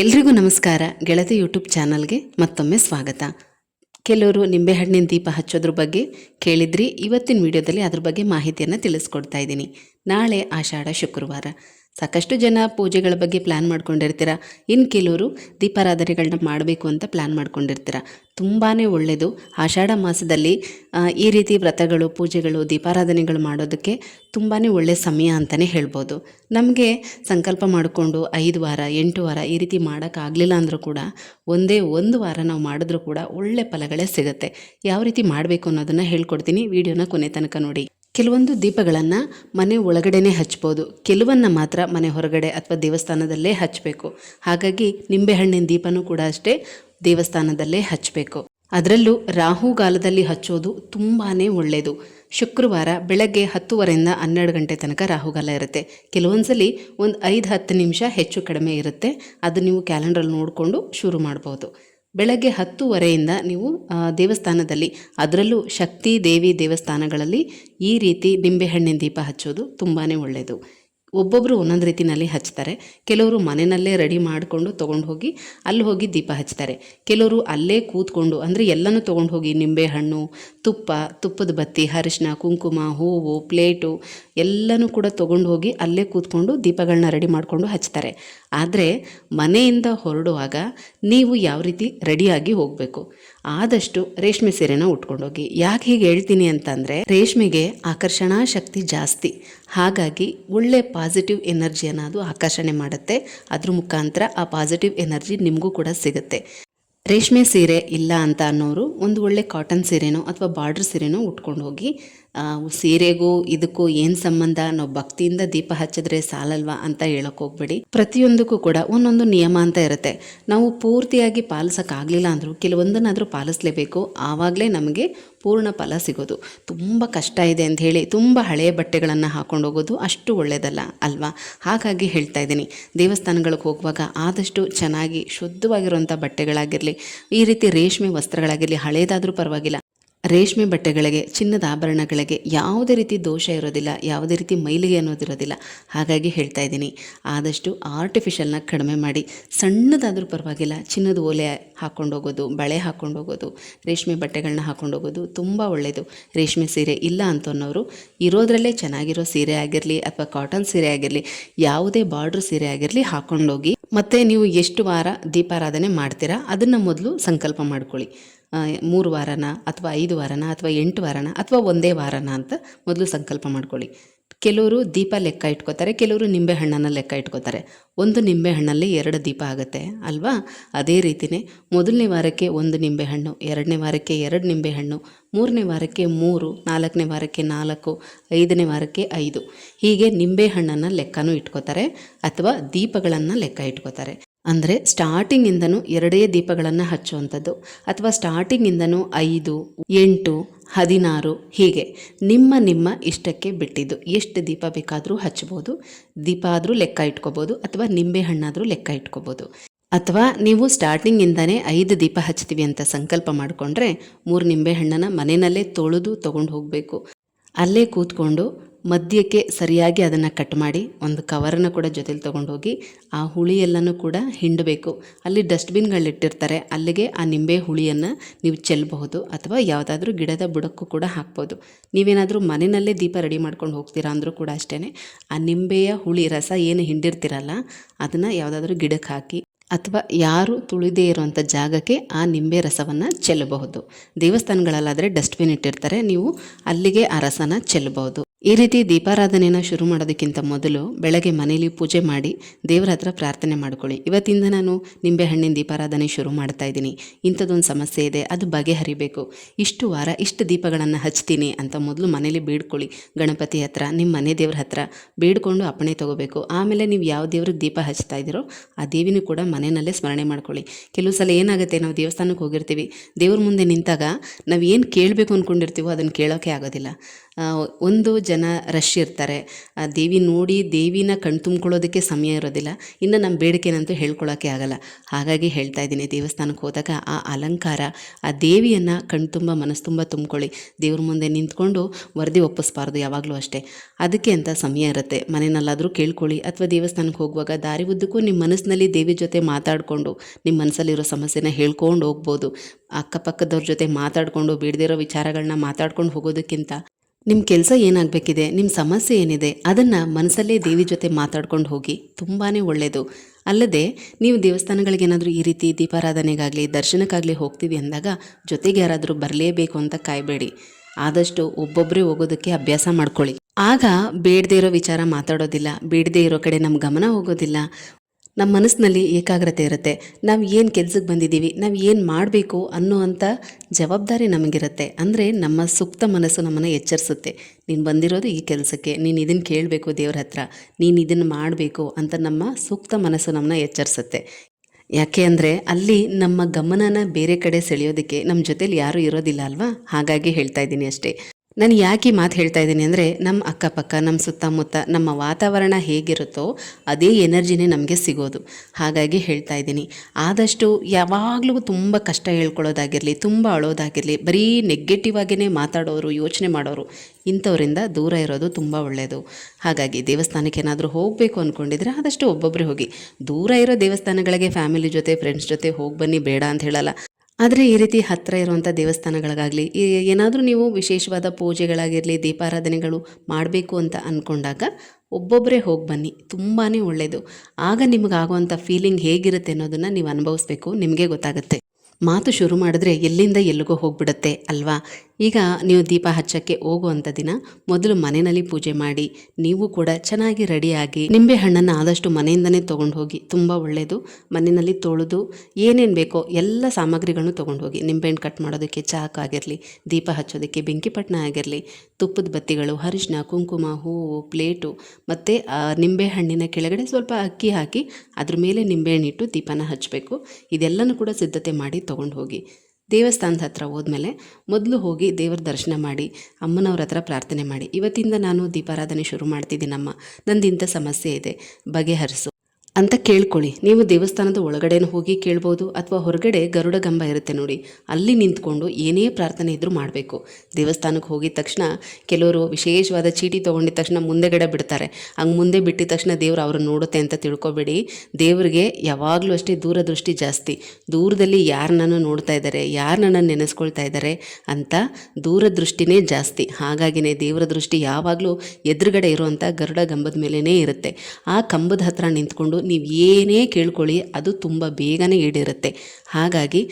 ಎಲ್ರಿಗೂ ನಮಸ್ಕಾರ. ಗೆಳತಿ ಯೂಟ್ಯೂಬ್ ಚಾನಲ್ಗೆ ಮತ್ತೊಮ್ಮೆ ಸ್ವಾಗತ. ಕೆಲವರು ನಿಂಬೆಹಣ್ಣಿನ ದೀಪ ಹಚ್ಚೋದ್ರ ಬಗ್ಗೆ ಕೇಳಿದ್ರಿ. ಇವತ್ತಿನ ವಿಡಿಯೋದಲ್ಲಿ ಅದ್ರ ಬಗ್ಗೆ ಮಾಹಿತಿಯನ್ನು ತಿಳಿಸ್ಕೊಡ್ತಾ ಇದ್ದೀನಿ. ನಾಳೆ ಆಷಾಢ ಶುಕ್ರವಾರ. ಸಾಕಷ್ಟು ಜನ ಪೂಜೆಗಳ ಬಗ್ಗೆ ಪ್ಲ್ಯಾನ್ ಮಾಡ್ಕೊಂಡಿರ್ತೀರ? ಇನ್ನು ಕೆಲವರು ದೀಪಾರಾಧನೆಗಳನ್ನ ಮಾಡಬೇಕು ಅಂತ ಪ್ಲ್ಯಾನ್ ಮಾಡ್ಕೊಂಡಿರ್ತೀರ? ತುಂಬಾ ಒಳ್ಳೆಯದು ಆಷಾಢ ಮಾಸದಲ್ಲಿ ಈ ರೀತಿ ವ್ರತಗಳು, ಪೂಜೆಗಳು, ದೀಪಾರಾಧನೆಗಳು ಮಾಡೋದಕ್ಕೆ ತುಂಬಾ ಒಳ್ಳೆಯ ಸಮಯ ಅಂತಲೇ ಹೇಳ್ಬೋದು. ನಮಗೆ ಸಂಕಲ್ಪ ಮಾಡಿಕೊಂಡು ಐದು ವಾರ, ಎಂಟು ವಾರ ಈ ರೀತಿ ಮಾಡೋಕ್ಕಾಗಲಿಲ್ಲ ಅಂದರೂ ಕೂಡ ಒಂದೇ ಒಂದು ವಾರ ನಾವು ಮಾಡಿದ್ರೂ ಕೂಡ ಒಳ್ಳೆ ಫಲಗಳೇ ಸಿಗುತ್ತೆ. ಯಾವ ರೀತಿ ಮಾಡಬೇಕು ಅನ್ನೋದನ್ನು ಹೇಳ್ಕೊಡ್ತೀನಿ. ವಿಡಿಯೋನ ಕೊನೆ ತನಕ ನೋಡಿ. ಕೆಲವೊಂದು ದೀಪಗಳನ್ನು ಮನೆ ಒಳಗಡೆನೇ ಹಚ್ಬೋದು. ಕೆಲವನ್ನ ಮಾತ್ರ ಮನೆ ಹೊರಗಡೆ ಅಥವಾ ದೇವಸ್ಥಾನದಲ್ಲೇ ಹಚ್ಚಬೇಕು ಹಾಗಾಗಿ ನಿಂಬೆಹಣ್ಣಿನ ದೀಪನೂ ಕೂಡ ಅಷ್ಟೇ ದೇವಸ್ಥಾನದಲ್ಲೇ ಹಚ್ಚಬೇಕು ಅದರಲ್ಲೂ ರಾಹುಗಾಲದಲ್ಲಿ ಹಚ್ಚೋದು ತುಂಬಾ ಒಳ್ಳೆಯದು ಶುಕ್ರವಾರ ಬೆಳಗ್ಗೆ ಹತ್ತುವರೆಯಿಂದ ಹನ್ನೆರಡು ಗಂಟೆ ತನಕ ರಾಹುಗಾಲ ಇರುತ್ತೆ. ಕೆಲವೊಂದ್ಸಲಿ ಒಂದು ಐದು ಹತ್ತು ನಿಮಿಷ ಹೆಚ್ಚು ಕಡಿಮೆ ಇರುತ್ತೆ. ಅದು ನೀವು ಕ್ಯಾಲೆಂಡ್ರಲ್ಲಿ ನೋಡಿಕೊಂಡು ಶುರು ಮಾಡ್ಬೋದು. ಬೆಳಗ್ಗೆ ಹತ್ತುವರೆಯಿಂದ ನೀವು ದೇವಸ್ಥಾನದಲ್ಲಿ, ಅದರಲ್ಲೂ ಶಕ್ತಿ ದೇವಿ ದೇವಸ್ಥಾನಗಳಲ್ಲಿ ಈ ರೀತಿ ನಿಂಬೆಹಣ್ಣಿನ ದೀಪ ಹಚ್ಚೋದು ತುಂಬಾ ಒಳ್ಳೆಯದು ಒಬ್ಬೊಬ್ಬರು ಒಂದೊಂದು ರೀತಿಯಲ್ಲಿ ಹಚ್ತಾರೆ. ಕೆಲವರು ಮನೆಯಲ್ಲೇ ರೆಡಿ ಮಾಡಿಕೊಂಡು ತೊಗೊಂಡು ಹೋಗಿ ಅಲ್ಲಿ ಹೋಗಿ ದೀಪ ಹಚ್ತಾರೆ. ಕೆಲವರು ಅಲ್ಲೇ ಕೂತ್ಕೊಂಡು ಅಂದರೆ ಎಲ್ಲನೂ ತೊಗೊಂಡು ಹೋಗಿ ನಿಂಬೆಹಣ್ಣು ತುಪ್ಪ, ತುಪ್ಪದ ಬತ್ತಿ ಅರಿಶಿನ ಕುಂಕುಮ, ಹೂವು, ಪ್ಲೇಟು ಎಲ್ಲನೂ ಕೂಡ ತೊಗೊಂಡು ಹೋಗಿ ಅಲ್ಲೇ ಕೂತ್ಕೊಂಡು ದೀಪಗಳನ್ನ ರೆಡಿ ಮಾಡಿಕೊಂಡು ಹಚ್ತಾರೆ. ಆದರೆ ಮನೆಯಿಂದ ಹೊರಡುವಾಗ ನೀವು ಯಾವ ರೀತಿ ರೆಡಿಯಾಗಿ ಹೋಗಬೇಕು? ಆದಷ್ಟು ರೇಷ್ಮೆ ಸೀರೆನ ಉಟ್ಕೊಂಡೋಗಿ ಯಾಕೆ ಹೀಗೆ ಹೇಳ್ತೀನಿ ಅಂತಂದರೆ ರೇಷ್ಮೆಗೆ ಆಕರ್ಷಣಾ ಶಕ್ತಿ ಜಾಸ್ತಿ. ಹಾಗಾಗಿ ಒಳ್ಳೆ ಪಾಸಿಟಿವ್ ಎನರ್ಜಿಯನ್ನು ಅದು ಆಕರ್ಷಣೆ ಮಾಡುತ್ತೆ. ಅದ್ರ ಮುಖಾಂತರ ಆ ಪಾಸಿಟಿವ್ ಎನರ್ಜಿ ನಿಮಗೂ ಕೂಡ ಸಿಗುತ್ತೆ. ರೇಷ್ಮೆ ಸೀರೆ ಇಲ್ಲ ಅಂತ ಅನ್ನೋರು ಒಂದು ಒಳ್ಳೆ ಕಾಟನ್ ಸೀರೆನೋ ಅಥವಾ ಬಾರ್ಡ್ರ್ ಸೀರೆನೋ ಉಟ್ಕೊಂಡು ಹೋಗಿ ಸೀರೆಗೂ ಇದಕ್ಕೂ ಏನು ಸಂಬಂಧ? ನಾವು ಭಕ್ತಿಯಿಂದ ದೀಪ ಹಚ್ಚಿದ್ರೆ ಸಾಲಲ್ವಾ ಅಂತ ಹೇಳಕ್ ಹೋಗ್ಬೇಡಿ. ಪ್ರತಿಯೊಂದಕ್ಕೂ ಕೂಡ ಒಂದೊಂದು ನಿಯಮ ಅಂತ ಇರುತ್ತೆ. ನಾವು ಪೂರ್ತಿಯಾಗಿ ಪಾಲಿಸೋಕ್ಕಾಗಲಿಲ್ಲ ಅಂದರೂ ಕೆಲವೊಂದನ್ನಾದರೂ ಪಾಲಿಸಲೇಬೇಕು. ಆವಾಗಲೇ ನಮಗೆ ಪೂರ್ಣ ಫಲ ಸಿಗೋದು. ತುಂಬ ಕಷ್ಟ ಇದೆ ಅಂತ ಹೇಳಿ ತುಂಬ ಹಳೆಯ ಬಟ್ಟೆಗಳನ್ನು ಹಾಕೊಂಡು ಹೋಗೋದು ಅಷ್ಟು ಒಳ್ಳೆಯದಲ್ಲ ಅಲ್ವಾ? ಹಾಗಾಗಿ ಹೇಳ್ತಾ ಇದ್ದೀನಿ. ದೇವಸ್ಥಾನಗಳಿಗೆ ಹೋಗುವಾಗ ಆದಷ್ಟು ಚೆನ್ನಾಗಿ ಶುದ್ಧವಾಗಿರುವಂಥ ಬಟ್ಟೆಗಳಾಗಿರಲಿ, ಈ ರೀತಿ ರೇಷ್ಮೆ ವಸ್ತ್ರಗಳಾಗಿರಲಿ, ಹಳೇದಾದರೂ ಪರವಾಗಿಲ್ಲ. ರೇಷ್ಮೆ ಬಟ್ಟೆಗಳಿಗೆ, ಚಿನ್ನದ ಆಭರಣಗಳಿಗೆ ಯಾವುದೇ ರೀತಿ ದೋಷ ಇರೋದಿಲ್ಲ, ಯಾವುದೇ ರೀತಿ ಮೈಲಿಗೆ ಅನ್ನೋದಿರೋದಿಲ್ಲ ಹಾಗಾಗಿ ಹೇಳ್ತಾ ಇದ್ದೀನಿ, ಆದಷ್ಟು ಆರ್ಟಿಫಿಷಿಯಲ್ನ ಕಡಿಮೆ ಮಾಡಿ. ಸಣ್ಣದಾದರೂ ಪರವಾಗಿಲ್ಲ, ಚಿನ್ನದ ಓಲೆ ಹಾಕ್ಕೊಂಡು ಹೋಗೋದು, ಬಳೆ ಹಾಕ್ಕೊಂಡು ಹೋಗೋದು, ರೇಷ್ಮೆ ಬಟ್ಟೆಗಳನ್ನ ಹಾಕ್ಕೊಂಡು ಹೋಗೋದು ತುಂಬ ಒಳ್ಳೆಯದು ರೇಷ್ಮೆ ಸೀರೆ ಇಲ್ಲ ಅಂತ ಅನ್ನೋರು ಇರೋದ್ರಲ್ಲೇ ಚೆನ್ನಾಗಿರೋ ಸೀರೆ ಆಗಿರಲಿ ಅಥವಾ ಕಾಟನ್ ಸೀರೆ ಆಗಿರಲಿ, ಯಾವುದೇ ಬಾರ್ಡ್ರ್ ಸೀರೆ ಆಗಿರಲಿ ಹಾಕ್ಕೊಂಡೋಗಿ ಮತ್ತು ನೀವು ಎಷ್ಟು ವಾರ ದೀಪಾರಾಧನೆ ಮಾಡ್ತೀರಾ? ಅದನ್ನು ಮೊದಲು ಸಂಕಲ್ಪ ಮಾಡ್ಕೊಳ್ಳಿ. ಮೂರು ವಾರನ ಅಥವಾ ಐದು ವಾರನ ಅಥವಾ ಎಂಟು ವಾರನ ಅಥವಾ ಒಂದೇ ವಾರನ ಅಂತ ಮೊದಲು ಸಂಕಲ್ಪ ಮಾಡ್ಕೊಳ್ಳಿ. ಕೆಲವರು ದೀಪ ಲೆಕ್ಕ ಇಟ್ಕೋತಾರೆ, ಕೆಲವರು ನಿಂಬೆಹಣ್ಣನ್ನು ಲೆಕ್ಕ ಇಟ್ಕೋತಾರೆ. ಒಂದು ನಿಂಬೆಹಣ್ಣಲ್ಲಿ ಎರಡು ದೀಪ ಆಗುತ್ತೆ ಅಲ್ವಾ? ಅದೇ ರೀತಿಯೇ ಮೊದಲನೇ ವಾರಕ್ಕೆ ಒಂದು ನಿಂಬೆಹಣ್ಣು ಎರಡನೇ ವಾರಕ್ಕೆ ಎರಡು ನಿಂಬೆಹಣ್ಣು ಮೂರನೇ ವಾರಕ್ಕೆ ಮೂರು, ನಾಲ್ಕನೇ ವಾರಕ್ಕೆ ನಾಲ್ಕು, ಐದನೇ ವಾರಕ್ಕೆ ಐದು. ಹೀಗೆ ನಿಂಬೆಹಣ್ಣನ್ನು ಲೆಕ್ಕನೂ ಇಟ್ಕೋತಾರೆ ಅಥವಾ ದೀಪಗಳನ್ನು ಲೆಕ್ಕ ಇಟ್ಕೋತಾರೆ. ಅಂದರೆ ಸ್ಟಾರ್ಟಿಂಗಿಂದನೂ ಎರಡೇ ದೀಪಗಳನ್ನು ಹಚ್ಚುವಂಥದ್ದು ಅಥವಾ ಸ್ಟಾರ್ಟಿಂಗಿಂದನೂ ಐದು, ಎಂಟು ಹದಿನಾರು. ಹೀಗೆ, ನಿಮ್ಮ ನಿಮ್ಮ ಇಷ್ಟಕ್ಕೆ ಬಿಟ್ಟಿದ್ದು. ಎಷ್ಟು ದೀಪ ಬೇಕಾದರೂ ಹಚ್ಬೋದು ದೀಪ ಆದರೂ ಲೆಕ್ಕ ಇಟ್ಕೋಬೋದು ಅಥವಾ ನಿಂಬೆ ಹಣ್ಣಾದರೂ ಲೆಕ್ಕ ಇಟ್ಕೋಬೋದು ಅಥವಾ ನೀವು ಸ್ಟಾರ್ಟಿಂಗಿಂದನೇ ಐದು ದೀಪ ಹಚ್ತೀವಿ ಅಂತ ಸಂಕಲ್ಪ ಮಾಡಿಕೊಂಡ್ರೆ ಮೂರು ನಿಂಬೆ ಹಣ್ಣನ್ನು ಮನೆಯಲ್ಲೇ ತೊಳೆದು ತೊಗೊಂಡು ಹೋಗಬೇಕು. ಅಲ್ಲೇ ಕೂತ್ಕೊಂಡು ಮಧ್ಯಕ್ಕೆ ಸರಿಯಾಗಿ ಅದನ್ನು ಕಟ್ ಮಾಡಿ ಒಂದು ಕವರನ್ನು ಕೂಡ ಜೊತೆಲಿ ತೊಗೊಂಡೋಗಿ ಆ ಹುಳಿಯೆಲ್ಲನೂ ಕೂಡ ಹಿಂಡಬೇಕು. ಅಲ್ಲಿ ಡಸ್ಟ್ಬಿನ್ಗಳಿಟ್ಟಿರ್ತಾರೆ ಅಲ್ಲಿಗೆ ಆ ನಿಂಬೆ ಹುಳಿಯನ್ನು ನೀವು ಚೆಲ್ಲಬಹುದು ಅಥವಾ ಯಾವುದಾದ್ರೂ ಗಿಡದ ಬುಡಕ್ಕೂ ಕೂಡ ಹಾಕ್ಬೋದು. ನೀವೇನಾದರೂ ಮನೆಯಲ್ಲೇ ದೀಪ ರೆಡಿ ಮಾಡ್ಕೊಂಡು ಹೋಗ್ತೀರಾ ಅಂದರೂ ಕೂಡ ಅಷ್ಟೇ ಆ ನಿಂಬೆಯ ಹುಳಿ ರಸ ಏನು ಹಿಂಡಿರ್ತೀರಲ್ಲ, ಅದನ್ನು ಯಾವುದಾದ್ರೂ ಗಿಡಕ್ಕೆ ಹಾಕಿ ಅಥವಾ ಯಾರು ತುಳಿದೇ ಇರುವಂಥ ಜಾಗಕ್ಕೆ ಆ ನಿಂಬೆ ರಸವನ್ನು ಚೆಲ್ಲಬಹುದು ದೇವಸ್ಥಾನಗಳಲ್ಲಾದರೆ ಡಸ್ಟ್ಬಿನ್ ಇಟ್ಟಿರ್ತಾರೆ. ನೀವು ಅಲ್ಲಿಗೆ ಆ ರಸನ ಚೆಲ್ಲಬಹುದು ಈ ರೀತಿ ದೀಪಾರಾಧನೆನ ಶುರು ಮಾಡೋದಕ್ಕಿಂತ ಮೊದಲು ಬೆಳಗ್ಗೆ ಮನೇಲಿ ಪೂಜೆ ಮಾಡಿ ದೇವರ ಹತ್ರ ಪ್ರಾರ್ಥನೆ ಮಾಡ್ಕೊಳ್ಳಿ. ಇವತ್ತಿಂದ ನಾನು ನಿಂಬೆ ಹಣ್ಣಿನ ದೀಪಾರಾಧನೆ ಶುರು ಮಾಡ್ತಾ ಇದ್ದೀನಿ. ಇಂಥದ್ದೊಂದು ಸಮಸ್ಯೆ ಇದೆ, ಅದು ಬಗೆಹರಿಬೇಕು. ಇಷ್ಟು ವಾರ ಇಷ್ಟು ದೀಪಗಳನ್ನು ಹಚ್ತೀನಿ ಅಂತ ಮೊದಲು ಮನೇಲಿ ಬೇಡ್ಕೊಳ್ಳಿ. ಗಣಪತಿ ಹತ್ರ, ನಿಮ್ಮ ಮನೆ ದೇವ್ರ ಹತ್ರ ಬೀಡ್ಕೊಂಡು ಅಪ್ಪಣೆ ತಗೋಬೇಕು. ಆಮೇಲೆ ನೀವು ಯಾವ ದೇವ್ರಿಗೆ ದೀಪ ಹಚ್ತಾ ಇದ್ದೀರೋ, ಆ ದೇವಿನೂ ಕೂಡ ಮನೆಯಲ್ಲೇ ಸ್ಮರಣೆ ಮಾಡ್ಕೊಳ್ಳಿ. ಕೆಲವು ಸಲ ಏನಾಗುತ್ತೆ, ನಾವು ದೇವಸ್ಥಾನಕ್ಕೆ ಹೋಗಿರ್ತೀವಿ. ದೇವ್ರ ಮುಂದೆ ನಿಂತಾಗ ನಾವು ಏನು ಕೇಳಬೇಕು ಅಂದ್ಕೊಂಡಿರ್ತೀವೋ ಅದನ್ನು ಕೇಳೋಕೆ ಆಗೋದಿಲ್ಲ. ಒಂದು ಜನ ರಶ್ ಇರ್ತಾರೆ. ಆ, ದೇವಿ ನೋಡಿ ದೇವಿನ ಕಣ್ತುಂಬ್ಕೊಳ್ಳೋದಕ್ಕೆ ಸಮಯ ಇರೋದಿಲ್ಲ. ಇನ್ನು ನಮ್ಮ ಬೇಡಿಕೆನಂತೂ ಹೇಳ್ಕೊಳ್ಳೋಕ್ಕೆ ಆಗಲ್ಲ. ಹಾಗಾಗಿ ಹೇಳ್ತಾ ಇದ್ದೀನಿ, ದೇವಸ್ಥಾನಕ್ಕೆ ಹೋದಾಗ ಆ ಅಲಂಕಾರ, ಆ ದೇವಿಯನ್ನು ಕಣ್ತುಂಬ ಮನಸ್ಸು ತುಂಬ ತುಂಬ್ಕೊಳ್ಳಿ. ದೇವ್ರ ಮುಂದೆ ನಿಂತ್ಕೊಂಡು ವರದಿ ಒಪ್ಪಿಸ್ಬಾರ್ದು ಯಾವಾಗಲೂ ಅಷ್ಟೇ. ಅದಕ್ಕೆ ಅಂತ ಸಮಯ ಇರುತ್ತೆ. ಮನೆಯಲ್ಲಾದರೂ ಕೇಳ್ಕೊಳ್ಳಿ. ಅಥವಾ ದೇವಸ್ಥಾನಕ್ಕೆ ಹೋಗುವಾಗ ದಾರಿ ಉದ್ದಕ್ಕೂ ನಿಮ್ಮ ಮನಸ್ಸಿನಲ್ಲಿ ದೇವಿ ಜೊತೆ ಮಾತಾಡಿಕೊಂಡು ನಿಮ್ಮ ಮನಸ್ಸಲ್ಲಿರೋ ಸಮಸ್ಯೆನ ಹೇಳ್ಕೊಂಡು ಹೋಗ್ಬೋದು. ಅಕ್ಕಪಕ್ಕದವ್ರ ಜೊತೆ ಮಾತಾಡಿಕೊಂಡು, ಬಿಡದಿರೋ ವಿಚಾರಗಳನ್ನ ಮಾತಾಡ್ಕೊಂಡು ಹೋಗೋದಕ್ಕಿಂತ ನಿಮ್ಮ ಕೆಲಸ ಏನಾಗಬೇಕಿದೆ ನಿಮ್ಮ ಸಮಸ್ಯೆ ಏನಿದೆ, ಅದನ್ನು ಮನಸ್ಸಲ್ಲೇ ದೇವಿ ಜೊತೆ ಮಾತಾಡ್ಕೊಂಡು ಹೋಗಿ ತುಂಬಾ ಒಳ್ಳೆಯದು ಅಲ್ಲದೆ, ನೀವು ದೇವಸ್ಥಾನಗಳಿಗೆ ಏನಾದರೂ ಈ ರೀತಿ ದೀಪಾರಾಧನೆಗಾಗಲಿ, ದರ್ಶನಕ್ಕಾಗಲಿ ಹೋಗ್ತೀವಿ ಅಂದಾಗ ಜೊತೆಗೆ ಯಾರಾದರೂ ಬರಲೇಬೇಕು ಅಂತ ಕಾಯಬೇಡಿ. ಆದಷ್ಟು ಒಬ್ಬೊಬ್ಬರೇ ಹೋಗೋದಕ್ಕೆ ಅಭ್ಯಾಸ ಮಾಡ್ಕೊಳ್ಳಿ. ಆಗ ಬೇಡದೇ ಇರೋ ವಿಚಾರ ಮಾತಾಡೋದಿಲ್ಲ, ಬೇಡದೇ ಇರೋ ಕಡೆ ನಮ್ಮ ಗಮನ ಹೋಗೋದಿಲ್ಲ. ನಮ್ಮ ಮನಸ್ಸಿನಲ್ಲಿ ಏಕಾಗ್ರತೆ ಇರುತ್ತೆ. ನಾವು ಏನು ಕೆಲ್ಸಕ್ಕೆ ಬಂದಿದ್ದೀವಿ ನಾವು ಏನು ಮಾಡಬೇಕು ಅನ್ನೋ ಅಂಥ ಜವಾಬ್ದಾರಿ ನಮಗಿರುತ್ತೆ. ಅಂದರೆ ನಮ್ಮ ಸುಪ್ತ ಮನಸ್ಸು ನಮ್ಮನ್ನು ಎಚ್ಚರಿಸುತ್ತೆ. ನೀನು ಬಂದಿರೋದು ಈ ಕೆಲಸಕ್ಕೆ, ನೀನು ಇದನ್ನು ಕೇಳಬೇಕು ದೇವ್ರ ಹತ್ರ, ನೀನು ಇದನ್ನು ಮಾಡಬೇಕು ಅಂತ ನಮ್ಮ ಸೂಕ್ತ ಮನಸ್ಸು ನಮ್ಮನ್ನ ಎಚ್ಚರಿಸುತ್ತೆ. ಯಾಕೆ ಅಂದರೆ ಅಲ್ಲಿ ನಮ್ಮ ಗಮನನ ಬೇರೆ ಕಡೆ ಸೆಳೆಯೋದಕ್ಕೆ ನಮ್ಮ ಜೊತೇಲಿ ಯಾರೂ ಇರೋದಿಲ್ಲ ಅಲ್ವಾ? ಹಾಗಾಗಿ ಹೇಳ್ತಾ ಇದ್ದೀನಿ ಅಷ್ಟೇ. ನಾನು ಯಾಕೆ ಮಾತು ಹೇಳ್ತಾ ಇದ್ದೀನಿ ಅಂದರೆ ನಮ್ಮ ಅಕ್ಕಪಕ್ಕ, ನಮ್ಮ ಸುತ್ತಮುತ್ತ ನಮ್ಮ ವಾತಾವರಣ ಹೇಗಿರುತ್ತೋ ಅದೇ ಎನರ್ಜಿನೇ ನಮಗೆ ಸಿಗೋದು. ಹಾಗಾಗಿ ಹೇಳ್ತಾ ಇದ್ದೀನಿ. ಆದಷ್ಟು ಯಾವಾಗಲೂ ತುಂಬ ಕಷ್ಟ ಹೇಳ್ಕೊಳ್ಳೋದಾಗಿರಲಿ, ತುಂಬ ಅಳೋದಾಗಿರಲಿ, ಬರೀ ನೆಗೆಟಿವ್ ಆಗಿಯೇ ಮಾತಾಡೋರು, ಯೋಚನೆ ಮಾಡೋರು, ಇಂಥವರಿಂದ ದೂರ ಇರೋದು ತುಂಬ ಒಳ್ಳೆಯದು ಹಾಗಾಗಿ ದೇವಸ್ಥಾನಕ್ಕೆ ಏನಾದರೂ ಹೋಗಬೇಕು ಅಂದ್ಕೊಂಡಿದ್ರೆ ಆದಷ್ಟು ಒಬ್ಬೊಬ್ಬರೇ ಹೋಗಿ. ದೂರ ಇರೋ ದೇವಸ್ಥಾನಗಳಿಗೆ ಫ್ಯಾಮಿಲಿ ಜೊತೆ ಫ್ರೆಂಡ್ಸ್ ಜೊತೆ ಹೋಗಿ ಬನ್ನಿ, ಬೇಡ ಅಂತ ಹೇಳಲ್ಲ. ಆದರೆ ಈ ರೀತಿ ಹತ್ತಿರ ಇರುವಂಥ ದೇವಸ್ಥಾನಗಳಿಗಾಗಲಿ ಏನಾದರೂ ನೀವು ವಿಶೇಷವಾದ ಪೂಜೆಗಳಾಗಿರಲಿ, ದೀಪಾರಾಧನೆಗಳು ಮಾಡಬೇಕು ಅಂತ ಅಂದ್ಕೊಂಡಾಗ ಒಬ್ಬೊಬ್ಬರೇ ಹೋಗಿ ಬನ್ನಿ ತುಂಬಾ ಒಳ್ಳೆಯದು ಆಗ ನಿಮಗಾಗುವಂಥ ಫೀಲಿಂಗ್ ಹೇಗಿರುತ್ತೆ ಅನ್ನೋದನ್ನು ನೀವು ಅನುಭವಿಸ್ಬೇಕು, ನಿಮಗೆ ಗೊತ್ತಾಗುತ್ತೆ. ಮಾತು ಶುರು ಮಾಡಿದ್ರೆ ಎಲ್ಲಿಂದ ಎಲ್ಲಿಗೋ ಹೋಗ್ಬಿಡುತ್ತೆ, ಅಲ್ವಾ? ಈಗ ನೀವು ದೀಪ ಹಚ್ಚಕ್ಕೆ ಹೋಗುವಂಥ ದಿನ. ಮೊದಲು ಮನೆಯಲ್ಲಿ ಪೂಜೆ ಮಾಡಿ, ನೀವು ಕೂಡ ಚೆನ್ನಾಗಿ ರೆಡಿಯಾಗಿ ನಿಂಬೆ ಹಣ್ಣನ್ನು ಆದಷ್ಟು ಮನೆಯಿಂದನೇ ತೊಗೊಂಡು ಹೋಗಿ, ತುಂಬ ಒಳ್ಳೆಯದು ಮನೆಯಲ್ಲಿ ತೊಳೆದು ಏನೇನು ಬೇಕೋ ಎಲ್ಲ ಸಾಮಗ್ರಿಗಳನ್ನು ತೊಗೊಂಡು ಹೋಗಿ. ನಿಂಬೆಹಣ್ಣು ಕಟ್ ಮಾಡೋದಕ್ಕೆ ಚಾಕು ಆಗಿರಲಿ, ದೀಪ ಹಚ್ಚೋದಕ್ಕೆ ಬೆಂಕಿಪಟ್ಟಣ ಆಗಿರಲಿ, ತುಪ್ಪದ ಬತ್ತಿಗಳು ಅರಿಶಿನ ಕುಂಕುಮ, ಹೂವು ಪ್ಲೇಟು ಮತ್ತು ನಿಂಬೆ ಹಣ್ಣಿನ ಕೆಳಗಡೆ ಸ್ವಲ್ಪ ಅಕ್ಕಿ ಹಾಕಿ, ಅದ್ರ ಮೇಲೆ ನಿಂಬೆಹಣ್ಣಿಟ್ಟು ದೀಪನ ಹಚ್ಚಬೇಕು ಇದೆಲ್ಲನೂ ಕೂಡ ಸಿದ್ಧತೆ ಮಾಡಿ ತೊಗೊಂಡು ಹೋಗಿ. ದೇವಸ್ಥಾನದ ಹತ್ರ ಹೋದ್ಮೇಲೆ ಮೊದಲು ಹೋಗಿ ದೇವರ ದರ್ಶನ ಮಾಡಿ, ಅಮ್ಮನವ್ರ ಹತ್ರ ಪ್ರಾರ್ಥನೆ ಮಾಡಿ. ಇವತ್ತಿಂದ ನಾನು ದೀಪಾರಾಧನೆ ಶುರು ಮಾಡ್ತಿದ್ದೀನಮ್ಮ ನಂದು ಇಂಥ ಸಮಸ್ಯೆ ಇದೆ. ಬಗೆಹರಿಸು. ಅಂತ ಕೇಳ್ಕೊಳ್ಳಿ. ನೀವು ದೇವಸ್ಥಾನದ ಒಳಗಡೆನೂ ಹೋಗಿ ಕೇಳ್ಬೋದು ಅಥವಾ ಹೊರಗಡೆ ಗರುಡ ಗಂಬ ಇರುತ್ತೆ ನೋಡಿ. ಅಲ್ಲಿ ನಿಂತ್ಕೊಂಡು ಏನೇ ಪ್ರಾರ್ಥನೆ ಇದ್ದರೂ ಮಾಡಬೇಕು. ದೇವಸ್ಥಾನಕ್ಕೆ ಹೋಗಿದ ತಕ್ಷಣ ಕೆಲವರು ವಿಶೇಷವಾದ ಚೀಟಿ ತೊಗೊಂಡಿದ ತಕ್ಷಣ ಮುಂದೆಗಡೆ ಬಿಡ್ತಾರೆ. ಹಂಗೆ ಮುಂದೆ ಬಿಟ್ಟಿದ ತಕ್ಷಣ ದೇವರು ಅವ್ರನ್ನ ನೋಡುತ್ತೆ ಅಂತ ತಿಳ್ಕೊಬೇಡಿ. ದೇವರಿಗೆ ಯಾವಾಗಲೂ ಅಷ್ಟೇ ದೂರದೃಷ್ಟಿ ಜಾಸ್ತಿ. ದೂರದಲ್ಲಿ ಯಾರು ನಾನು ನೋಡ್ತಾ ಇದ್ದಾರೆ ಯಾರು ನನ್ನನ್ನು ನೆನೆಸ್ಕೊಳ್ತಾ ಇದ್ದಾರೆ ಅಂತ ದೂರದೃಷ್ಟಿನೇ ಜಾಸ್ತಿ. ಹಾಗಾಗಿನೇ ದೇವರ ದೃಷ್ಟಿ ಯಾವಾಗಲೂ ಎದುರುಗಡೆ ಇರುವಂಥ ಗರುಡ ಗಂಬದ ಮೇಲೇ ಇರುತ್ತೆ. ಆ ಕಂಬದ ಹತ್ರ ನಿಂತ್ಕೊಂಡು ನೀವು ಏನೇ ಕೇಳ್ಕೊಳ್ಳಿ, ಅದು ತುಂಬ ಬೇಗನೆ ಈಡಿರುತ್ತೆ. ಹಾಗಾಗಿ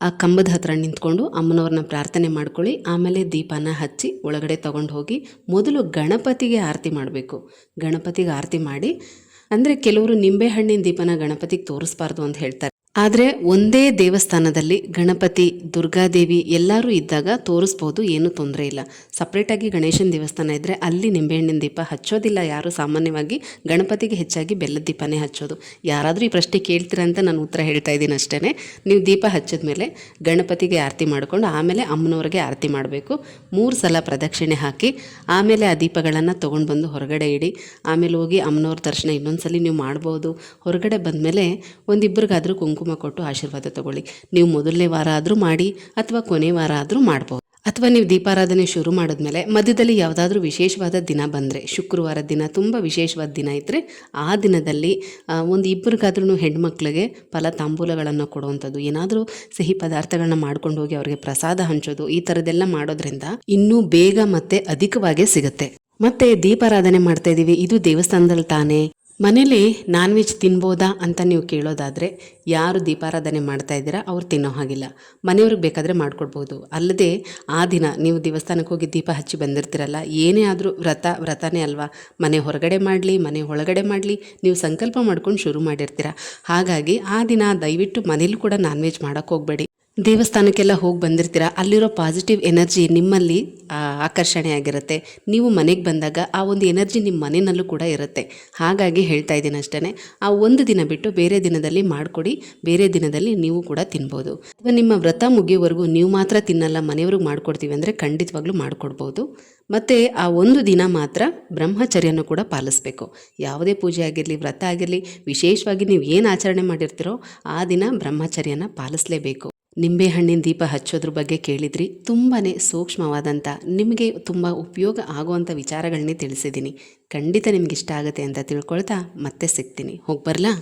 ಆ ಕಂಬದ ಹತ್ರ ನಿಂತ್ಕೊಂಡು ಅಮ್ಮನವ್ರನ್ನ ಪ್ರಾರ್ಥನೆ ಮಾಡ್ಕೊಳ್ಳಿ, ಆಮೇಲೆ ದೀಪನ ಹಚ್ಚಿ ಒಳಗಡೆ ತಗೊಂಡು ಹೋಗಿ ಮೊದಲು ಗಣಪತಿಗೆ ಆರತಿ ಮಾಡಬೇಕು. ಗಣಪತಿಗೆ ಆರತಿ ಮಾಡಿ, ಅಂದರೆ ಕೆಲವರು ನಿಂಬೆಹಣ್ಣಿನ ದೀಪನ ಗಣಪತಿಗೆ ತೋರಿಸ್ಬಾರ್ದು ಅಂತ ಹೇಳ್ತಾರೆ. ಆದರೆ ಒಂದೇ ದೇವಸ್ಥಾನದಲ್ಲಿ ಗಣಪತಿ, ದುರ್ಗಾದೇವಿ ಎಲ್ಲರೂ ಇದ್ದಾಗ ತೋರಿಸ್ಬೋದು, ಏನೂ ತೊಂದರೆ ಇಲ್ಲ. ಸಪ್ರೇಟಾಗಿ ಗಣೇಶನ ದೇವಸ್ಥಾನ ಇದ್ದರೆ ಅಲ್ಲಿ ನಿಂಬೆಹಣ್ಣಿನ ದೀಪ ಹಚ್ಚೋದಿಲ್ಲ. ಯಾರು ಸಾಮಾನ್ಯವಾಗಿ ಗಣಪತಿಗೆ ಹೆಚ್ಚಾಗಿ ಬೆಲ್ಲದ ದೀಪನೇ ಹಚ್ಚೋದು. ಯಾರಾದರೂ ಈ ಪ್ರಶ್ನೆ ಕೇಳ್ತೀರ ಅಂತ ನಾನು ಉತ್ತರ ಹೇಳ್ತಾ ಇದ್ದೀನಿ ಅಷ್ಟೇ ನೀವು ದೀಪ ಹಚ್ಚಿದ ಮೇಲೆ ಗಣಪತಿಗೆ ಆರತಿ ಮಾಡಿಕೊಂಡು ಆಮೇಲೆ ಅಮ್ಮನವ್ರಿಗೆ ಆರತಿ ಮಾಡಬೇಕು. ಮೂರು ಸಲ ಪ್ರದಕ್ಷಿಣೆ ಹಾಕಿ ಆಮೇಲೆ ಆ ದೀಪಗಳನ್ನು ತೊಗೊಂಡು ಬಂದು ಹೊರಗಡೆ ಇಡಿ. ಆಮೇಲೆ ಹೋಗಿ ಅಮ್ಮನವ್ರ ದರ್ಶನ ಇನ್ನೊಂದ್ಸಲಿ ನೀವು ಮಾಡ್ಬೋದು. ಹೊರಗಡೆ ಬಂದಮೇಲೆ ಒಂದಿಬ್ಬರಿಗಾದರೂ ಕುಂಕುಮ ಕೊಟ್ಟು ಆಶೀರ್ವಾದ ತಗೊಳ್ಳಿ. ನೀವು ಮೊದಲನೇ ವಾರ ಆದರೂ ಮಾಡಿ ಅಥವಾ ಕೊನೆ ವಾರ ಆದರೂ ಮಾಡ್ಬೋದು. ಅಥವಾ ನೀವು ದೀಪಾರಾಧನೆ ಶುರು ಮಾಡಿದ್ಮೇಲೆ ಮಧ್ಯದಲ್ಲಿ ಯಾವುದಾದ್ರೂ ವಿಶೇಷವಾದ ದಿನ ಬಂದರೆ, ಶುಕ್ರವಾರ ದಿನ ತುಂಬ ವಿಶೇಷವಾದ ದಿನ ಇದ್ದರೆ ಆ ದಿನದಲ್ಲಿ ಒಂದು ಇಬ್ಬರಿಗಾದ್ರೂ ಹೆಣ್ಮಕ್ಳಿಗೆ ಫಲ ತಾಂಬೂಲಗಳನ್ನು ಕೊಡುವಂಥದ್ದು, ಏನಾದರೂ ಸಿಹಿ ಪದಾರ್ಥಗಳನ್ನ ಮಾಡ್ಕೊಂಡು ಹೋಗಿ ಅವರಿಗೆ ಪ್ರಸಾದ ಹಂಚೋದು, ಈ ಥರದ್ದೆಲ್ಲ ಮಾಡೋದ್ರಿಂದ ಇನ್ನೂ ಬೇಗ ಮತ್ತೆ ಅಧಿಕವಾಗೇ ಸಿಗುತ್ತೆ. ಮತ್ತೆ ದೀಪಾರಾಧನೆ ಮಾಡ್ತಾ ಇದ್ದೀವಿ ಇದು ದೇವಸ್ಥಾನದಲ್ಲಿ ತಾನೇ? ಮನೇಲಿ ನಾನ್ ವೆಜ್ ತಿನ್ಬೋದಾ ಅಂತ ನೀವು ಕೇಳೋದಾದರೆ, ಯಾರು ದೀಪಾರಾಧನೆ ಮಾಡ್ತಾ ಇದ್ದೀರಾ ಅವ್ರು ತಿನ್ನೋ ಹಾಗಿಲ್ಲ. ಮನೆಯವ್ರಿಗೆ ಬೇಕಾದರೆ ಮಾಡ್ಕೊಡ್ಬೋದು. ಅಲ್ಲದೆ, ಆ ದಿನ ನೀವು ದೇವಸ್ಥಾನಕ್ಕೆ ಹೋಗಿ ದೀಪ ಹಚ್ಚಿ ಬಂದಿರ್ತೀರಲ್ಲ, ಏನೇ ಆದರೂ ವ್ರತ, ವ್ರತನೇ ಅಲ್ವಾ? ಮನೆ ಹೊರಗಡೆ ಮಾಡಲಿ, ಮನೆ ಒಳಗಡೆ ಮಾಡಲಿ, ನೀವು ಸಂಕಲ್ಪ ಮಾಡ್ಕೊಂಡು ಶುರು ಮಾಡಿರ್ತೀರ. ಹಾಗಾಗಿ ಆ ದಿನ ದಯವಿಟ್ಟು ಮನೇಲೂ ಕೂಡ ನಾನ್ ವೆಜ್ ಮಾಡೋಕ್ಕೆ ಹೋಗಬೇಡಿ. ದೇವಸ್ಥಾನಕ್ಕೆಲ್ಲ ಹೋಗಿ ಬಂದಿರ್ತೀರ? ಅಲ್ಲಿರೋ ಪಾಸಿಟಿವ್ ಎನರ್ಜಿ ನಿಮ್ಮಲ್ಲಿ ಆಕರ್ಷಣೆ ಆಗಿರುತ್ತೆ. ನೀವು ಮನೆಗೆ ಬಂದಾಗ ಆ ಒಂದು ಎನರ್ಜಿ ನಿಮ್ಮ ಮನೆಯಲ್ಲೂ ಕೂಡ ಇರುತ್ತೆ. ಹಾಗಾಗಿ ಹೇಳ್ತಾ ಇದ್ದೀನಿ ಅಷ್ಟೇ ಆ ಒಂದು ದಿನ ಬಿಟ್ಟು ಬೇರೆ ದಿನದಲ್ಲಿ ಮಾಡಿಕೊಡಿ. ಬೇರೆ ದಿನದಲ್ಲಿ ನೀವು ಕೂಡ ತಿನ್ಬೋದು. ಅಥವಾ ನಿಮ್ಮ ವ್ರತ ಮುಗಿಯೋವರೆಗೂ ನೀವು ಮಾತ್ರ ತಿನ್ನಲ್ಲ, ಮನೆಯವ್ರಿಗೆ ಮಾಡ್ಕೊಡ್ತೀವಿ ಅಂದರೆ ಖಂಡಿತವಾಗ್ಲೂ ಮಾಡಿಕೊಡ್ಬೋದು. ಮತ್ತು ಆ ಒಂದು ದಿನ ಮಾತ್ರ ಬ್ರಹ್ಮಚರ್ಯನ ಕೂಡ ಪಾಲಿಸಬೇಕು. ಯಾವುದೇ ಪೂಜೆ ಆಗಿರಲಿ, ವ್ರತ ಆಗಿರಲಿ, ವಿಶೇಷವಾಗಿ ನೀವು ಏನು ಆಚರಣೆ ಮಾಡಿರ್ತೀರೋ ಆ ದಿನ ಬ್ರಹ್ಮಚರ್ಯನ ಪಾಲಿಸಲೇಬೇಕು. ನಿಂಬೆಹಣ್ಣಿನ ದೀಪ ಹಚ್ಚೋದ್ರ ಬಗ್ಗೆ ಕೇಳಿದ್ರಿ. ತುಂಬಾ ಸೂಕ್ಷ್ಮವಾದಂಥ ನಿಮಗೆ ತುಂಬ ಉಪಯೋಗ ಆಗುವಂಥ ವಿಚಾರಗಳನ್ನೇ ತಿಳಿಸಿದ್ದೀನಿ ಖಂಡಿತ ನಿಮ್ಗೆ ಇಷ್ಟ ಆಗುತ್ತೆ ಅಂತ ತಿಳ್ಕೊಳ್ತಾ ಮತ್ತೆ ಸಿಗ್ತೀನಿ. ಹೋಗಿ ಬರಲಾ?